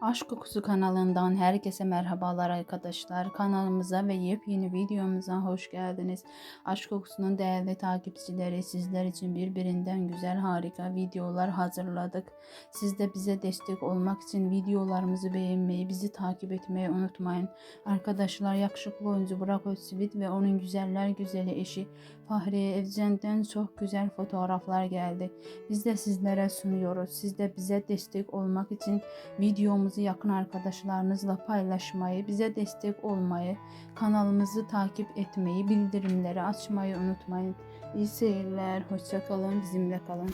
Aşk Kokusu kanalından herkese merhabalar arkadaşlar. Kanalımıza ve yepyeni videomuza hoş geldiniz. Aşk Kokusu'nun değerli takipçileri sizler için birbirinden güzel harika videolar hazırladık. Siz de bize destek olmak için videolarımızı beğenmeyi, bizi takip etmeyi unutmayın. Arkadaşlar yakışıklı oyuncu Burak Özçivit ve onun güzeller güzeli eşi Fahriye Evcen'den çok güzel fotoğraflar geldi. Biz de sizlere sunuyoruz. Siz de bize destek olmak için videomuzu yakın arkadaşlarınızla paylaşmayı, bize destek olmayı, kanalımızı takip etmeyi, bildirimleri açmayı unutmayın. İyi seyirler, hoşça kalın, bizimle kalın.